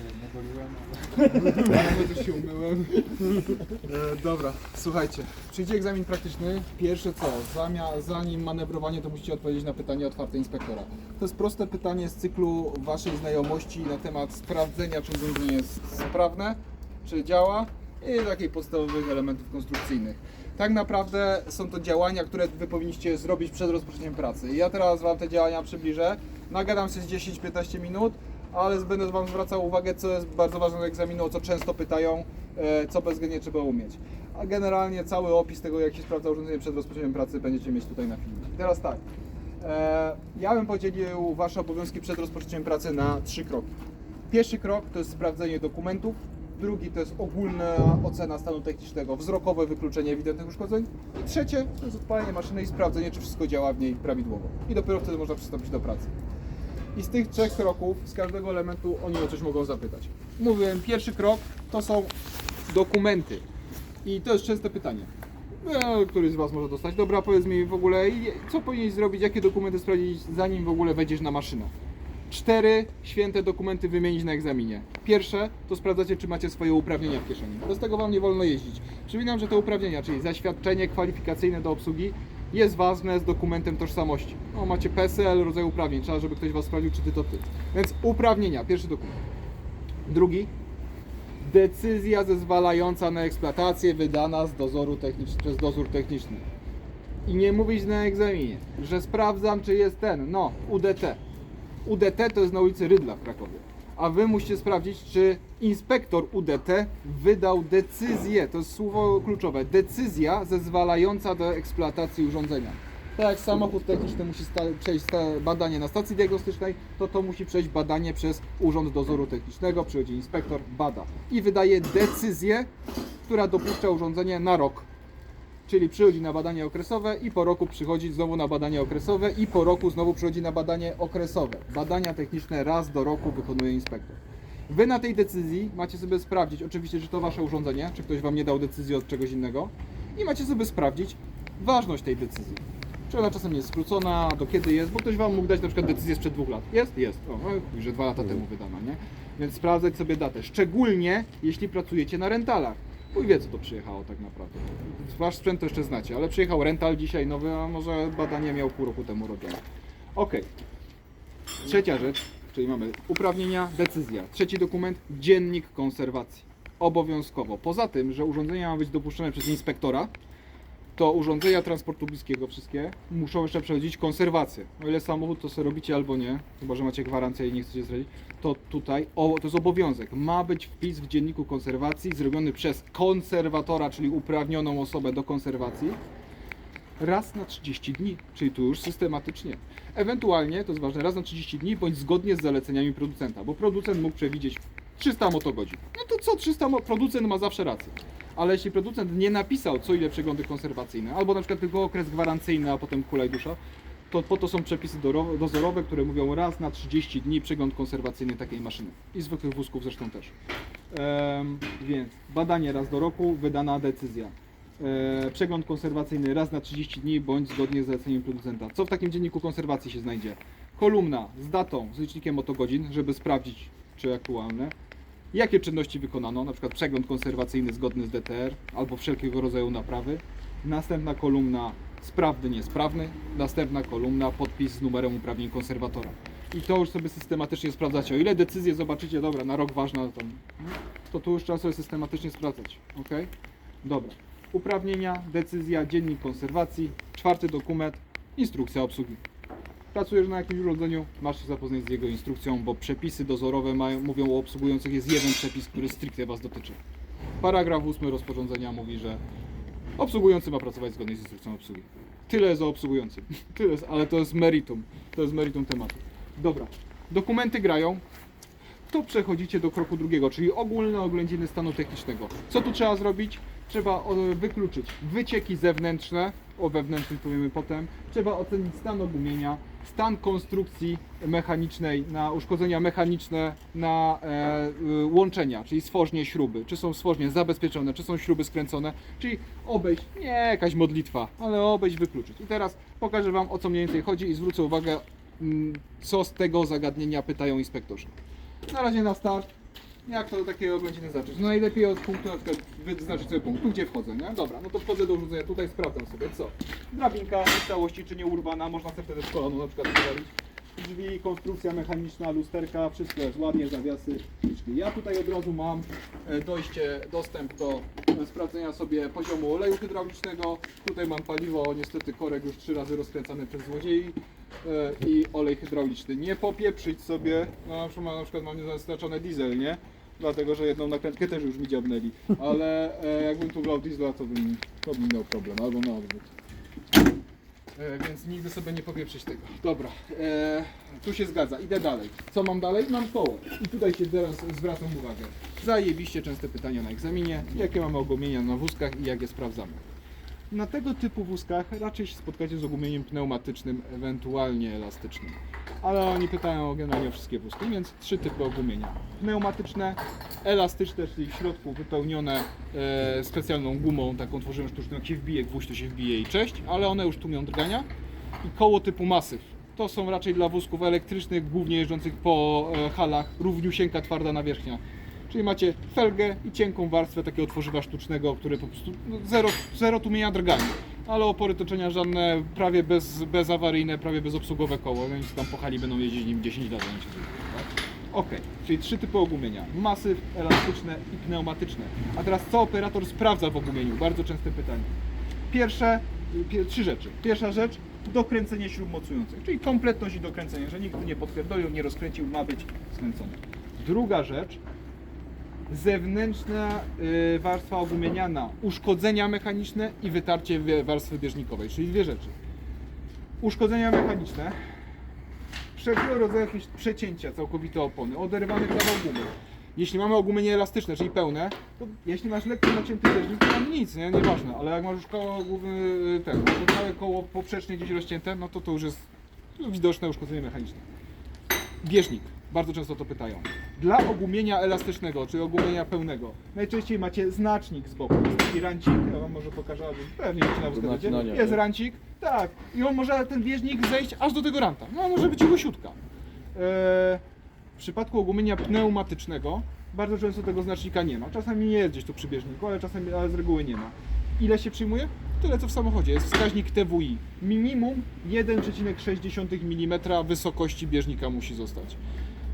nie goliłem, ale... Też się umyłem. E, dobra, słuchajcie. Przyjdzie egzamin praktyczny. Pierwsze co? Zamia, zanim manewrowanie, to musicie odpowiedzieć na pytanie otwarte inspektora. To jest proste pytanie z cyklu waszej znajomości na temat sprawdzenia, czy urządzenie jest sprawne, czy działa i takich podstawowych elementów konstrukcyjnych. Tak naprawdę są to działania, które wy powinniście zrobić przed rozpoczęciem pracy. Ja teraz wam te działania przybliżę. Nagadam się z 10-15 minut, ale będę Wam zwracał uwagę, co jest bardzo ważne do egzaminu, o co często pytają, e, co bezwzględnie trzeba umieć. A generalnie cały opis tego, jak się sprawdza urządzenie przed rozpoczęciem pracy, będziecie mieć tutaj na filmie. Teraz tak, e, ja bym podzielił Wasze obowiązki przed rozpoczęciem pracy na trzy kroki. Pierwszy krok to jest sprawdzenie dokumentów, drugi to jest ogólna ocena stanu technicznego, wzrokowe wykluczenie ewidentnych uszkodzeń i trzecie to jest odpalenie maszyny i sprawdzenie, czy wszystko działa w niej prawidłowo. I dopiero wtedy można przystąpić do pracy. I z tych trzech kroków, z każdego elementu oni o coś mogą zapytać. Mówiłem, pierwszy krok to są dokumenty. I to jest częste pytanie. E, Któryś z Was może dostać. Dobra, powiedz mi w ogóle, co powinieneś zrobić, jakie dokumenty sprawdzić, zanim w ogóle wejdziesz na maszynę. Cztery święte dokumenty wymienić na egzaminie. Pierwsze to sprawdzacie, czy macie swoje uprawnienia w kieszeni. Bez tego Wam nie wolno jeździć. Przypominam, że te uprawnienia, czyli zaświadczenie kwalifikacyjne do obsługi, jest ważne z dokumentem tożsamości. No, macie PESEL, rodzaj uprawnień, trzeba, żeby ktoś Was sprawdził, czy Ty to Ty. Więc uprawnienia, pierwszy dokument. Drugi, decyzja zezwalająca na eksploatację wydana z dozoru technicz- przez dozór techniczny. I nie mówić na egzaminie, że sprawdzam, czy jest ten, no, UDT. UDT to jest na ulicy Rydla w Krakowie. A wy musicie sprawdzić, czy inspektor UDT wydał decyzję, to jest słowo kluczowe, decyzja zezwalająca do eksploatacji urządzenia. Tak jak samochód techniczny musi przejść badanie na stacji diagnostycznej, to to musi przejść badanie przez Urząd Dozoru Technicznego, przychodzi inspektor, bada i wydaje decyzję, która dopuszcza urządzenie na rok. Czyli przychodzi na badanie okresowe i po roku przychodzi znowu na badanie okresowe i po roku znowu przychodzi na badanie okresowe. Badania techniczne raz do roku wykonuje inspektor. Wy na tej decyzji macie sobie sprawdzić, oczywiście, czy to wasze urządzenie, czy ktoś wam nie dał decyzji od czegoś innego i macie sobie sprawdzić ważność tej decyzji. Czy ona czasem jest skrócona, do kiedy jest, bo ktoś wam mógł dać na przykład decyzję sprzed dwóch lat. Jest? Jest. O, no, że dwa lata temu wydana, nie? Więc sprawdzać sobie datę. Szczególnie jeśli pracujecie na rentalach. Chuj wie, co to przyjechało tak naprawdę. Wasz sprzęt to jeszcze znacie, ale przyjechał rental dzisiaj nowy, a może badanie miał pół roku temu robione. Okej. Trzecia rzecz, czyli mamy uprawnienia, decyzja. Trzeci dokument, dziennik konserwacji. Obowiązkowo. Poza tym, że urządzenia ma być dopuszczone przez inspektora, to urządzenia transportu bliskiego wszystkie muszą jeszcze przechodzić konserwację. O ile samochód to sobie robicie albo nie, chyba że macie gwarancję i nie chcecie zdradzić, to tutaj o, to jest obowiązek. Ma być wpis w dzienniku konserwacji zrobiony przez konserwatora, czyli uprawnioną osobę do konserwacji raz na 30 dni, czyli tu już systematycznie. Ewentualnie, to jest ważne, raz na 30 dni bądź zgodnie z zaleceniami producenta, bo producent mógł przewidzieć 300 motogodzin. No to co 300, mo- producent ma zawsze rację. Ale jeśli producent nie napisał co ile przeglądy konserwacyjne, albo na przykład tylko okres gwarancyjny, a potem kulaj dusza, to po to są przepisy dozorowe, które mówią raz na 30 dni przegląd konserwacyjny takiej maszyny. I zwykłych wózków zresztą też. Em, więc badanie raz do roku, wydana decyzja. E, przegląd konserwacyjny raz na 30 dni bądź zgodnie z zaleceniem producenta. Co w takim dzienniku konserwacji się znajdzie? Kolumna z datą, z licznikiem motogodzin, żeby sprawdzić czy aktualne. Jakie czynności wykonano, na przykład przegląd konserwacyjny zgodny z DTR albo wszelkiego rodzaju naprawy. Następna kolumna sprawny, niesprawny. Następna kolumna podpis z numerem uprawnień konserwatora. I to już sobie systematycznie sprawdzacie. O ile decyzję zobaczycie, dobra, na rok ważna, to, to tu już trzeba sobie systematycznie sprawdzać. ok? Dobra. Uprawnienia, decyzja, dziennik konserwacji, czwarty dokument, instrukcja obsługi. Pracujesz na jakimś urządzeniu, masz się zapoznać z jego instrukcją, bo przepisy dozorowe mają, mówią o obsługujących. Jest jeden przepis, który stricte Was dotyczy. Paragraf 8 rozporządzenia mówi, że obsługujący ma pracować zgodnie z instrukcją obsługi. Tyle o obsługującym. Tyle jest, ale to jest meritum. To jest meritum tematu. Dobra. Dokumenty grają. To przechodzicie do kroku drugiego, czyli ogólne oględziny stanu technicznego. Co tu trzeba zrobić? Trzeba o, wykluczyć wycieki zewnętrzne, o wewnętrznych powiemy potem. Trzeba ocenić stan ogumienia, stan konstrukcji mechanicznej, na uszkodzenia mechaniczne, na e, y, łączenia, czyli stworznie śruby. Czy są stworznie zabezpieczone, czy są śruby skręcone, czyli obejść, nie jakaś modlitwa, ale obejść, wykluczyć. I teraz pokażę Wam o co mniej więcej chodzi i zwrócę uwagę, mm, co z tego zagadnienia pytają inspektorzy. Na razie na start Jak to do takiego oględziny zacząć? No najlepiej od punktu, na przykład wyznaczyć sobie punkt, gdzie wchodzę, nie? Dobra, no to wchodzę do urządzenia, tutaj sprawdzam sobie, co? Drabinka w całości, czy nie urwana, można sobie wtedy z kolonu na przykład przywalić. Drzwi, konstrukcja mechaniczna, lusterka, wszystko jest ładnie, zawiasy, liczki. Ja tutaj od razu mam e, dojście, dostęp do sprawdzenia sobie poziomu oleju hydraulicznego. Tutaj mam paliwo, niestety korek już trzy razy rozkręcany przez złodziei e, i olej hydrauliczny. Nie popieprzyć sobie, no na przykład, na przykład mam diesel, nie? Dlatego, że jedną nakrętkę też już mi dziabnęli, ale e, jakbym tu wlał diesla, to bym, to bym miał problem, albo na odwrót. E, więc nigdy sobie nie popieprzyć tego. Dobra, e, tu się zgadza, idę dalej. Co mam dalej? Mam koło. I tutaj się teraz zwracam uwagę. Zajebiście częste pytania na egzaminie. Jakie mamy ogumienia na wózkach i jak je sprawdzamy? Na tego typu wózkach raczej się spotkacie z ogumieniem pneumatycznym, ewentualnie elastycznym. Ale oni pytają generalnie o wszystkie wózki, więc trzy typy ogumienia. Pneumatyczne, elastyczne, czyli w środku wypełnione e, specjalną gumą, taką tworzymy sztuczną, jak się wbije gwóźdź, to się wbije i cześć, ale one już tłumią drgania. I koło typu masyw. To są raczej dla wózków elektrycznych, głównie jeżdżących po e, halach, równiusieńka, twarda nawierzchnia. Czyli macie felgę i cienką warstwę takiego tworzywa sztucznego, które po prostu no, zero, zero tłumienia drgania. Ale opory toczenia żadne, prawie bez, bezawaryjne, prawie bezobsługowe koło, więc tam po hali będą jeździć nim 10 lat. będzie tak? Ok, czyli trzy typy ogumienia. Masyw, elastyczne i pneumatyczne. A teraz co operator sprawdza w ogumieniu? Bardzo częste pytanie. Pierwsze, pie, trzy rzeczy. Pierwsza rzecz, dokręcenie śrub mocujących, czyli kompletność i dokręcenie, że nikt nie podpierdolił, nie rozkręcił, ma być skręcone. Druga rzecz, zewnętrzna y, warstwa ogumienia na uszkodzenia mechaniczne i wytarcie warstwy bieżnikowej, czyli dwie rzeczy. Uszkodzenia mechaniczne, wszelkiego rodzaju jakieś przecięcia całkowite opony, oderwany kawał gumy. Jeśli mamy ogumienie elastyczne, czyli pełne, to jeśli masz lekko nacięty bieżnik, to tam nic, nie? Nieważne, ale jak masz już koło y, ten, to całe koło poprzecznie gdzieś rozcięte, no to to już jest widoczne uszkodzenie mechaniczne. Bieżnik. Bardzo często to pytają. Dla ogumienia elastycznego, czy ogumienia pełnego, najczęściej macie znacznik z boku. Jest taki rancik, ja wam może pokażę, albo pewnie ci na wskazać. nacinania, Jest tak? rancik, tak. I on może ten bieżnik zejść aż do tego ranta. No, może być łysiutka. Eee, w przypadku ogumienia pneumatycznego bardzo często tego znacznika nie ma. Czasami nie jest gdzieś tu przy bieżniku, ale czasami, ale z reguły nie ma. Ile się przyjmuje? Tyle co w samochodzie. Jest wskaźnik TWI. Minimum 1,6 mm wysokości bieżnika musi zostać.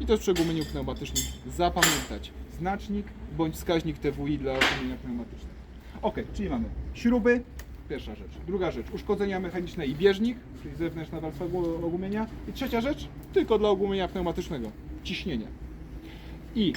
I to jest przy ogumieniu pneumatycznym. Zapamiętać. Znacznik bądź wskaźnik TWI dla ogumienia pneumatycznego. Ok, czyli mamy śruby, pierwsza rzecz. Druga rzecz, uszkodzenia mechaniczne i bieżnik, czyli zewnętrzna warstwa gu- ogumienia. I trzecia rzecz, tylko dla ogumienia pneumatycznego, ciśnienie. I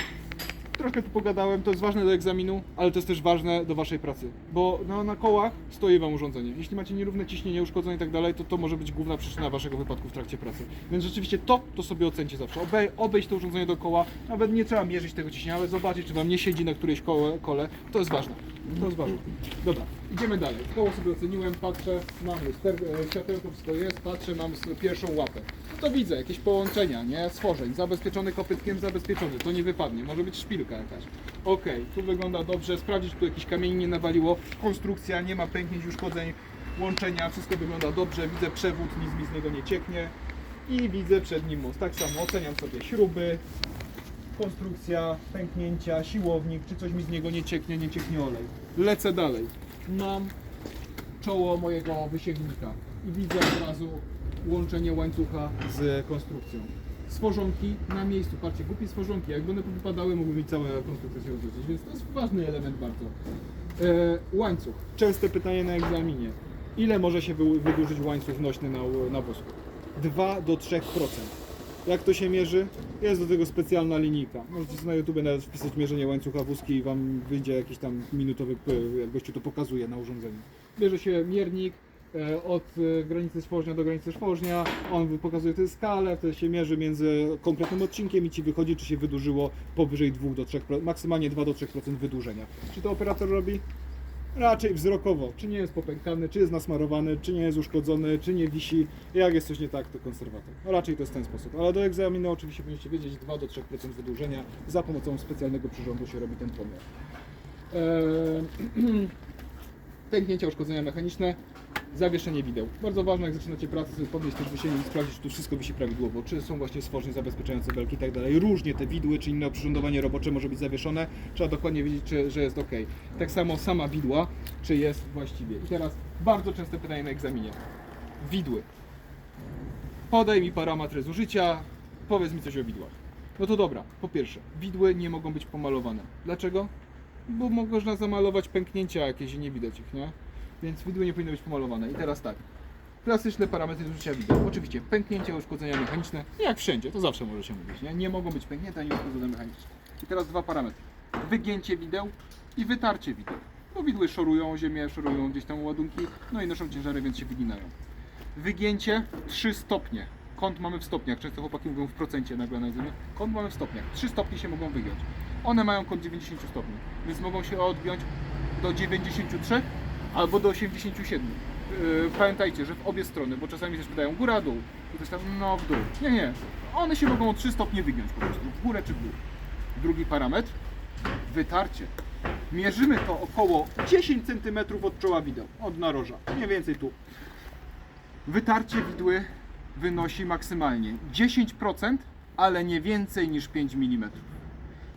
troszkę tu pogadałem, to jest ważne do egzaminu, ale to jest też ważne do waszej pracy, bo no, na kołach stoi wam urządzenie. Jeśli macie nierówne ciśnienie, uszkodzenie i tak dalej, to to może być główna przyczyna waszego wypadku w trakcie pracy. Więc rzeczywiście to, to sobie ocencie zawsze. Obej, obejść to urządzenie dookoła, nawet nie trzeba mierzyć tego ciśnienia, ale zobaczyć, czy wam nie siedzi na którejś kole, kole. to jest ważne. Ważne. Dobra, idziemy dalej. Koło sobie oceniłem, patrzę, mam luster, e, światełko wszystko jest, patrzę, mam pierwszą łapę. No to widzę, jakieś połączenia, nie? Stworzeń, zabezpieczony kopytkiem, zabezpieczony, to nie wypadnie, może być szpilka jakaś. Okej, tu wygląda dobrze, sprawdzić, tu jakiś kamień nie nawaliło, konstrukcja, nie ma pęknięć, uszkodzeń, łączenia, wszystko wygląda dobrze, widzę przewód, nic mi z niego nie cieknie i widzę przed nim most. Tak samo oceniam sobie śruby, konstrukcja, pęknięcia, siłownik, czy coś mi z niego nie cieknie, nie cieknie olej. Lecę dalej. Mam czoło mojego wysięgnika i widzę od razu łączenie łańcucha z konstrukcją. Stworzonki na miejscu, patrzcie, głupie stworzonki, jak one wypadały, mógłby mi całe konstrukcja się odwrócić, więc to jest ważny element bardzo. E, łańcuch. Częste pytanie na egzaminie. Ile może się wy- wydłużyć łańcuch nośny na, na wózku? 2 do 3%. Jak to się mierzy? Jest do tego specjalna linijka. Możecie na YouTube nawet wpisać mierzenie łańcucha wózki i Wam wyjdzie jakiś tam minutowy, e, jak gościu to pokazuje na urządzeniu. Bierze się miernik e, od e, granicy stworznia do granicy stworznia, on pokazuje tę skalę, wtedy się mierzy między konkretnym odcinkiem i Ci wychodzi, czy się wydłużyło powyżej 2 do 3%, maksymalnie 2 do 3% wydłużenia. Czy to operator robi? Raczej wzrokowo, czy nie jest popękany, czy jest nasmarowany, czy nie jest uszkodzony, czy nie wisi. Jak jest coś nie tak, to konserwator. No raczej to jest ten sposób. Ale do egzaminu oczywiście powinniście wiedzieć 2 do 3% wydłużenia. Za pomocą specjalnego przyrządu się robi ten pomiar. Eee, pęknięcia, uszkodzenia mechaniczne. Zawieszenie wideł. Bardzo ważne, jak zaczynacie pracę, sobie podnieść te wysienie i sprawdzić, czy tu wszystko wisi prawidłowo, czy są właśnie stworzenie zabezpieczające belki i tak dalej. Różnie te widły, czy inne oprzyrządowanie robocze może być zawieszone. Trzeba dokładnie wiedzieć, czy, że jest ok. Tak samo sama widła, czy jest właściwie. I teraz bardzo częste pytanie na egzaminie. Widły. Podaj mi parametry zużycia, powiedz mi coś o widłach. No to dobra, po pierwsze, widły nie mogą być pomalowane. Dlaczego? Bo można zamalować pęknięcia jakieś i nie widać ich, nie? Więc widły nie powinny być pomalowane. I teraz tak, klasyczne parametry zużycia wideł. Oczywiście pęknięcia, uszkodzenia mechaniczne, jak wszędzie, to zawsze może się mówić, nie? Nie mogą być pęknięte ani uszkodzone mechanicznie. I teraz dwa parametry. Wygięcie wideł i wytarcie wideł. Bo widły szorują ziemię, szorują gdzieś tam ładunki, no i noszą ciężary, więc się wyginają. Wygięcie 3 stopnie. Kąt mamy w stopniach. Często chłopaki mówią w procencie nagle na jedzenie. Kąt mamy w stopniach. 3 stopnie się mogą wygiąć. One mają kąt 90 stopni, więc mogą się odgiąć do 93 albo do 87. Yy, Pamiętajcie, że w obie strony, bo czasami też pytają góra, dół. I ktoś tam, no w dół. Nie, nie. One się mogą o 3 stopnie wygiąć po prostu, w górę czy w dół. Drugi parametr, wytarcie. Mierzymy to około 10 cm od czoła wideł, od naroża, mniej więcej tu. Wytarcie widły wynosi maksymalnie 10%, ale nie więcej niż 5 mm.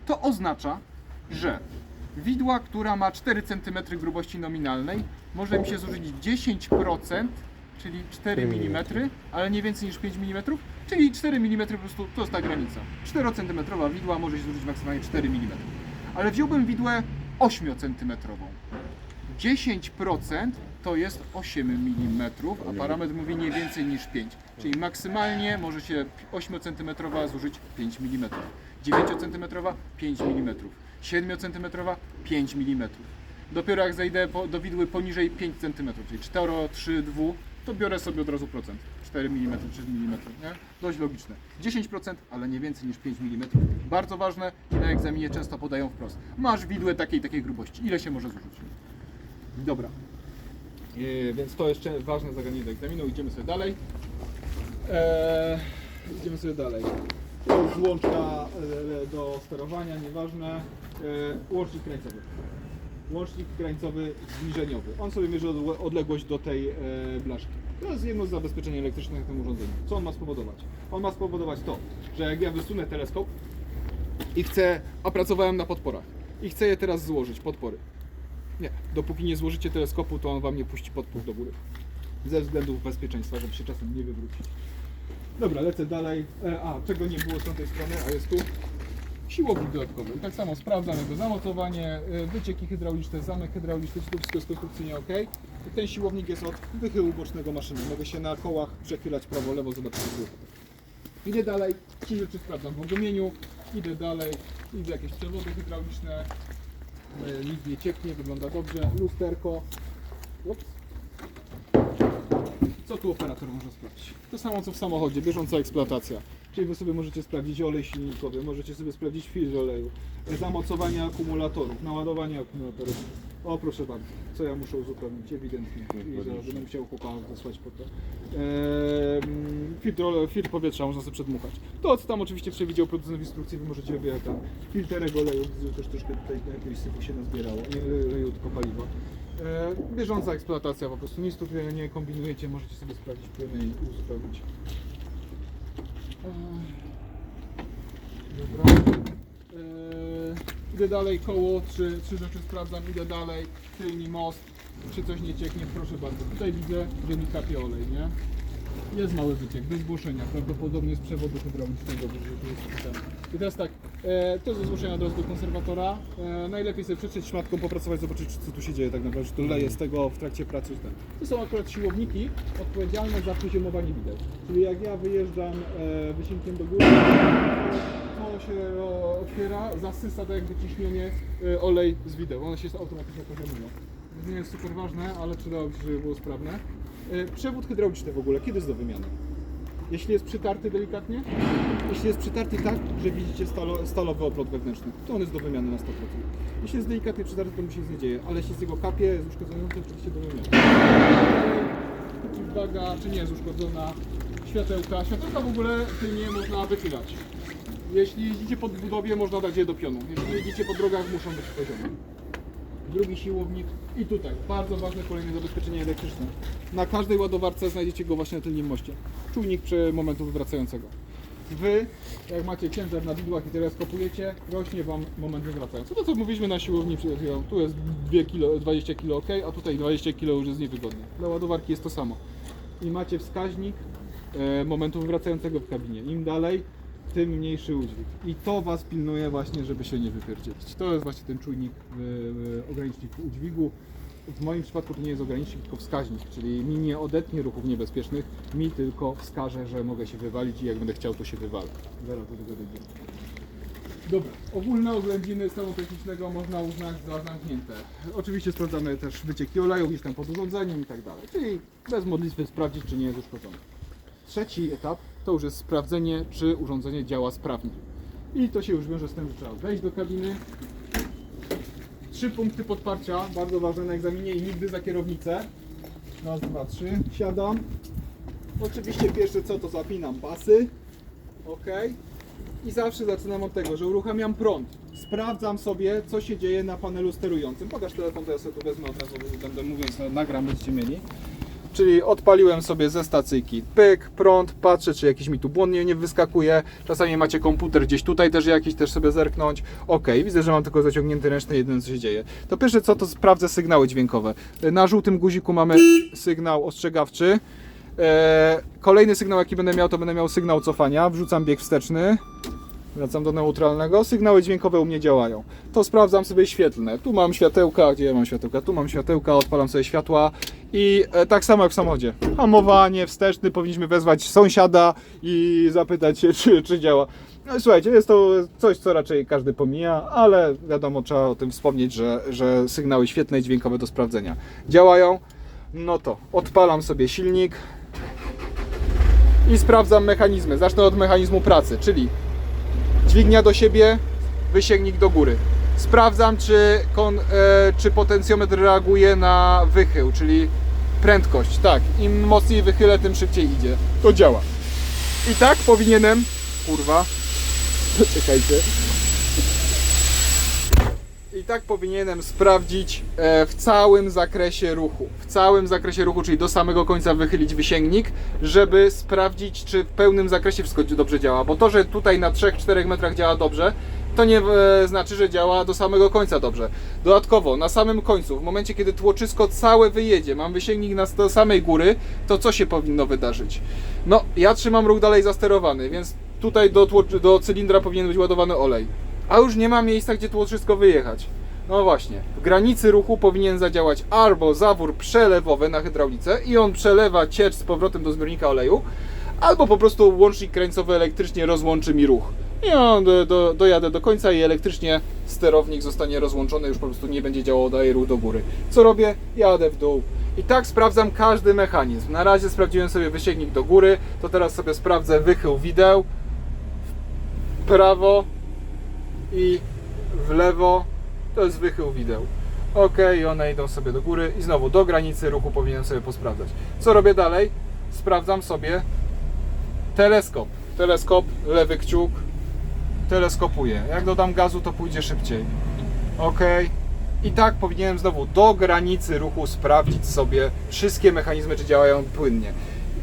To oznacza, że widła, która ma 4 cm grubości nominalnej, może mi się zużyć 10%, czyli 4 mm, ale nie więcej niż 5 mm, czyli 4 mm po prostu to jest ta granica. 4 cm widła może się zużyć maksymalnie 4 mm. Ale wziąłbym widłę 8 cm. 10% to jest 8 mm, a parametr mówi nie więcej niż 5. Czyli maksymalnie może się 8 cm zużyć 5 mm, 9 cm 5 mm, 7 cm 5 mm. Dopiero jak zejdę po, do widły poniżej 5 cm, czyli 4, 3, 2, to biorę sobie od razu procent. 4 mm, 3 mm, nie? Dość logiczne. 10%, ale nie więcej niż 5 mm. Bardzo ważne i na egzaminie często podają wprost. Masz widłę takiej takiej grubości. Ile się może zużyć? Dobra. Yy, więc to jeszcze ważne zagadnienie do egzaminu. Idziemy sobie dalej. Eee, idziemy sobie dalej. To jest łączka e, do sterowania, nieważne. E, łącznik krańcowy. Łącznik krańcowy zbliżeniowy. On sobie mierzy odle- odległość do tej e, blaszki. To jest jedno z zabezpieczeń elektrycznych na tym urządzeniu. Co on ma spowodować? On ma spowodować to, że jak ja wysunę teleskop i chcę, a pracowałem na podporach, i chcę je teraz złożyć, podpory. Nie, dopóki nie złożycie teleskopu, to on wam nie puści podpór do góry. Ze względów bezpieczeństwa, żeby się czasem nie wywrócić. Dobra, lecę dalej. E, a, czego nie było z tamtej strony, a jest tu? Siłownik dodatkowy. Tak samo sprawdzam jego zamocowanie, e, wycieki hydrauliczne, zamek hydrauliczny, to wszystko jest konstrukcyjnie ok. Ten siłownik jest od wychyłu bocznego maszyny. Mogę się na kołach przechylać prawo, lewo, zobaczyć słychać. Idę dalej, ci rzeczy sprawdzam w ogumieniu, idę dalej, widzę jakieś przewody hydrauliczne, e, nic nie cieknie, wygląda dobrze, lusterko. Ups. Co tu operator może sprawdzić? To samo co w samochodzie, bieżąca eksploatacja. Czyli wy sobie możecie sprawdzić olej silnikowy, możecie sobie sprawdzić filtr oleju, zamocowanie akumulatorów, naładowanie akumulatorów. O proszę bardzo, co ja muszę uzupełnić, ewidentnie. I zaraz będę musiał chłopaka wysłać po to. Ehm, filtr, filtr powietrza można sobie przedmuchać. To co tam oczywiście przewidział producent w instrukcji, wy możecie wie, tam filterek oleju, też troszkę tutaj na jakiegoś syfu się nazbierało, nie oleju, tylko paliwa. E, bieżąca eksploatacja po prostu, nic tu nie kombinujecie, możecie sobie sprawdzić płyny i uzupełnić. Eee, Dobra. Eee, idę dalej, koło, trzy, trzy rzeczy sprawdzam, idę dalej, tylni most, czy coś nie cieknie, proszę bardzo. Tutaj widzę, że mi kapie olej, nie? Jest mały wyciek, bez zgłoszenia, prawdopodobnie z przewodu hydraulicznego, jest wpisane. I teraz tak, e, to ze zgłoszenia od razu do konserwatora. E, najlepiej sobie przetrzeć szmatką, popracować, zobaczyć co tu się dzieje tak naprawdę, czy to leje z tego w trakcie pracy. ten. To są akurat siłowniki odpowiedzialne za poziomowanie wideł. Czyli jak ja wyjeżdżam e, wysiłkiem do góry, to, się o, otwiera, zasysa tak jakby ciśnienie e, olej z wideł. One się automatycznie poziomują. To nie jest super ważne, ale przydałoby się, żeby było sprawne. E, Przewód hydrauliczny w ogóle, kiedy jest do wymiany? Jeśli jest przytarty delikatnie, jeśli jest przytarty tak, że widzicie stalo, stalowy oplot wewnętrzny, to on jest do wymiany na 100%. Jeśli jest delikatnie przytarty, to mu się nic nie dzieje, ale jeśli z jego kapie jest uszkodzony, to oczywiście do wymiany. Waga, czy nie jest uszkodzona, światełka. Światełka w ogóle tylnie można wychylać. Jeśli jeździcie po budowie, można dać je do pionu. Jeśli jeździcie po drogach, muszą być poziome. Drugi siłownik i tutaj. Bardzo ważne kolejne zabezpieczenie elektryczne. Na każdej ładowarce znajdziecie go właśnie na tylnym moście. Czujnik przy momentu wywracającego. Wy, jak macie ciężar na widłach i teleskopujecie, rośnie Wam moment wywracający. To co mówiliśmy na siłowni przed chwilą. Tu jest 2 kilo, 20 kg ok, a tutaj 20 kg już jest niewygodnie. Dla ładowarki jest to samo. I macie wskaźnik e, momentu wywracającego w kabinie. Im dalej, tym mniejszy udźwig. I to Was pilnuje właśnie, żeby się nie wypierdzielić. To jest właśnie ten czujnik, e, e, ogranicznik udźwigu. W moim przypadku to nie jest ogranicznik, tylko wskaźnik, czyli mi nie odetnie ruchów niebezpiecznych, mi tylko wskaże, że mogę się wywalić i jak będę chciał, to się wywalę. Zaraz do tego dojdziemy. Dobra, ogólne oględziny stanu technicznego można uznać za zamknięte. Oczywiście sprawdzamy też wycieki oleju gdzieś tam pod urządzeniem i tak dalej, czyli bez modlitwy sprawdzić, czy nie jest uszkodzone. Trzeci etap to już jest sprawdzenie, czy urządzenie działa sprawnie. I to się już wiąże z tym, że trzeba wejść do kabiny. Trzy punkty podparcia, bardzo ważne na egzaminie i nigdy za kierownicę. Raz, dwa, trzy. Siadam. Oczywiście pierwsze co to zapinam pasy. Ok. I zawsze zaczynam od tego, że uruchamiam prąd. Sprawdzam sobie, co się dzieje na panelu sterującym. Pokaż telefon, to ja sobie tu wezmę od razu, będę mówiąc, nagram, będziecie mieli. Czyli odpaliłem sobie ze stacyjki pyk, prąd, patrzę czy jakiś mi tu błąd nie, nie wyskakuje. Czasami macie komputer gdzieś tutaj też jakiś, też sobie zerknąć. Ok, widzę, że mam tylko zaciągnięty ręczny, jedyne co się dzieje. To pierwsze co, to sprawdzę sygnały dźwiękowe. Na żółtym guziku mamy sygnał ostrzegawczy. Eee, kolejny sygnał jaki będę miał, to będę miał sygnał cofania. Wrzucam bieg wsteczny. Wracam do neutralnego. Sygnały dźwiękowe u mnie działają. To sprawdzam sobie świetlne. Tu mam światełka, gdzie ja mam światełka? Tu mam światełka, odpalam sobie światła i e, tak samo jak w samochodzie. Hamowanie, wsteczny, powinniśmy wezwać sąsiada i zapytać się, czy, czy działa. No, słuchajcie, jest to coś, co raczej każdy pomija, ale wiadomo, trzeba o tym wspomnieć, że, że sygnały świetne i dźwiękowe do sprawdzenia działają. No to odpalam sobie silnik i sprawdzam mechanizmy. Zacznę od mechanizmu pracy, czyli dźwignia do siebie, wysięgnik do góry. Sprawdzam, czy, kon, e, czy potencjometr reaguje na wychył, czyli prędkość. Tak, im mocniej wychylę, tym szybciej idzie. To działa. I tak powinienem. Kurwa. Czekajcie. I tak powinienem sprawdzić e, w całym zakresie ruchu. W całym zakresie ruchu, czyli do samego końca wychylić wysięgnik, żeby sprawdzić, czy w pełnym zakresie wszystko dobrze działa. Bo to, że tutaj na 3-4 metrach działa dobrze, to nie e, znaczy, że działa do samego końca dobrze. Dodatkowo, na samym końcu, w momencie kiedy tłoczysko całe wyjedzie, mam wysięgnik na, do samej góry, to co się powinno wydarzyć? No, ja trzymam ruch dalej zasterowany, więc tutaj do, do cylindra powinien być ładowany olej. A już nie ma miejsca, gdzie tłoczysko wyjechać. No właśnie, w granicy ruchu powinien zadziałać albo zawór przelewowy na hydraulice i on przelewa ciecz z powrotem do zbiornika oleju, albo po prostu łącznik krańcowy elektrycznie rozłączy mi ruch. I on do, do, dojadę do końca i elektrycznie sterownik zostanie rozłączony, już po prostu nie będzie działał dalej ruch do góry. Co robię? Jadę w dół. I tak sprawdzam każdy mechanizm. Na razie sprawdziłem sobie wysięgnik do góry, to teraz sobie sprawdzę wychył wideł, prawo i w lewo to jest wychył wideł. Ok, one idą sobie do góry i znowu do granicy ruchu powinienem sobie posprawdzać. Co robię dalej? Sprawdzam sobie teleskop. Teleskop, lewy kciuk, teleskopuję. Jak dodam gazu, to pójdzie szybciej. Ok. I tak powinienem znowu do granicy ruchu sprawdzić sobie wszystkie mechanizmy, czy działają płynnie.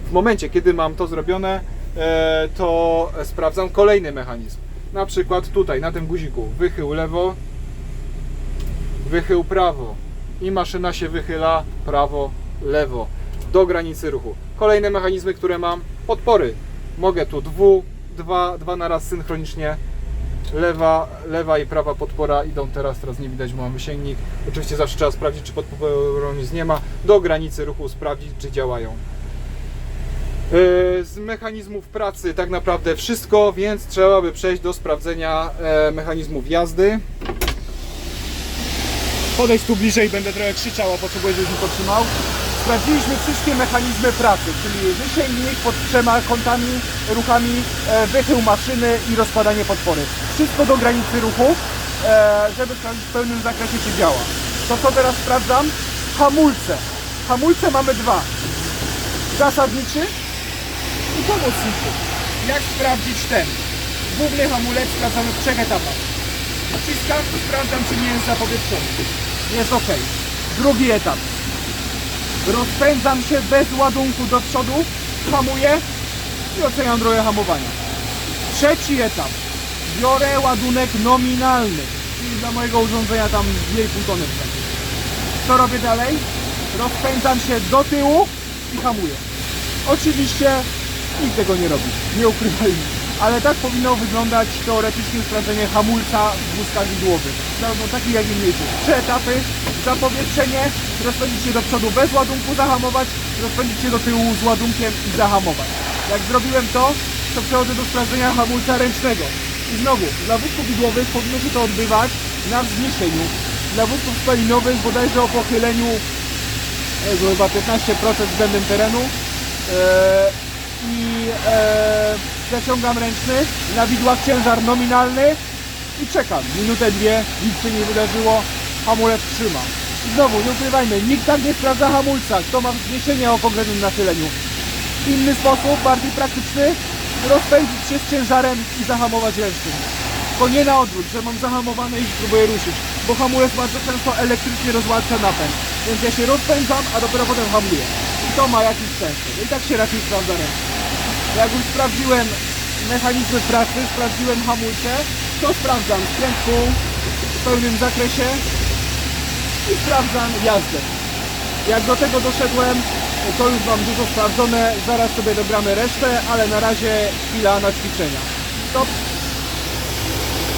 W momencie, kiedy mam to zrobione, e, to sprawdzam kolejny mechanizm. Na przykład tutaj, na tym guziku, wychył lewo, wychył prawo i maszyna się wychyla prawo, lewo do granicy ruchu. Kolejne mechanizmy, które mam, podpory. Mogę tu dwu, dwa, dwa na raz synchronicznie. Lewa, lewa i prawa podpora idą teraz, teraz nie widać, bo mam wysięgnik. Oczywiście zawsze trzeba sprawdzić, czy podporą nic nie ma. Do granicy ruchu sprawdzić, czy działają. Yy, Z mechanizmów pracy tak naprawdę wszystko, więc trzeba by przejść do sprawdzenia e, mechanizmów jazdy. Podejdź tu bliżej, będę trochę krzyczał, a potrzebuję, żebyś mi potrzymał. Sprawdziliśmy wszystkie mechanizmy pracy, czyli wysięgnik pod trzema kątami, ruchami, e, wychył maszyny i rozkładanie podpory. Wszystko do granicy ruchu, e, żeby w pełnym zakresie czy działa. To co teraz sprawdzam? Hamulce. Hamulce mamy dwa. Zasadniczy i. Jak sprawdzić ten? Główny hamulec sprawdzamy w trzech etapach. Wciskam sprawdzam czy nie jest zapowietrzony. jest ok. Drugi etap. Rozpędzam się bez ładunku do przodu, hamuję i oceniam drogę hamowania. Trzeci etap. Biorę ładunek nominalny, czyli dla mojego urządzenia tam 2,5 tony. Co robię dalej? Rozpędzam się do tyłu i hamuję. Oczywiście nikt tego nie robi, nie ukrywajmy. Ale tak powinno wyglądać teoretycznie sprawdzenie hamulca w wózkach widłowych. Zarówno takich jak i mniejszych. Trzy etapy, zapowietrzenie, rozpędzić się do przodu bez ładunku, zahamować, rozpędzić się do tyłu z ładunkiem i zahamować. Jak zrobiłem to, to przechodzę do sprawdzenia hamulca ręcznego. I znowu, dla wózków widłowych powinno się to odbywać na wzniesieniu. Dla wózków spalinowych bodajże o pochyleniu Jezu, chyba 15% względem terenu Eee, i eee, zaciągam ręczny na widłach ciężar nominalny i czekam minutę, dwie, nic się nie wydarzyło, hamulec trzyma. I znowu, nie ukrywajmy, nikt tak nie sprawdza hamulca, kto ma wzniesienie o konkretnym nachyleniu. Inny sposób, bardziej praktyczny, rozpędzić się z ciężarem i zahamować ręcznym. Tylko nie na odwrót, że mam zahamowane i spróbuję ruszyć, bo hamulec bardzo często elektrycznie rozłącza napęd. Więc ja się rozpędzam, a dopiero potem hamuję. To ma jakiś sens. I tak się raczej sprawdza ręcznie. Jak już sprawdziłem mechanizmy pracy, sprawdziłem hamulce, to sprawdzam skręt w pełnym zakresie i sprawdzam jazdę. Jak do tego doszedłem, to już mam dużo sprawdzone, zaraz sobie dogramy resztę, ale na razie chwila na ćwiczenia. Stop.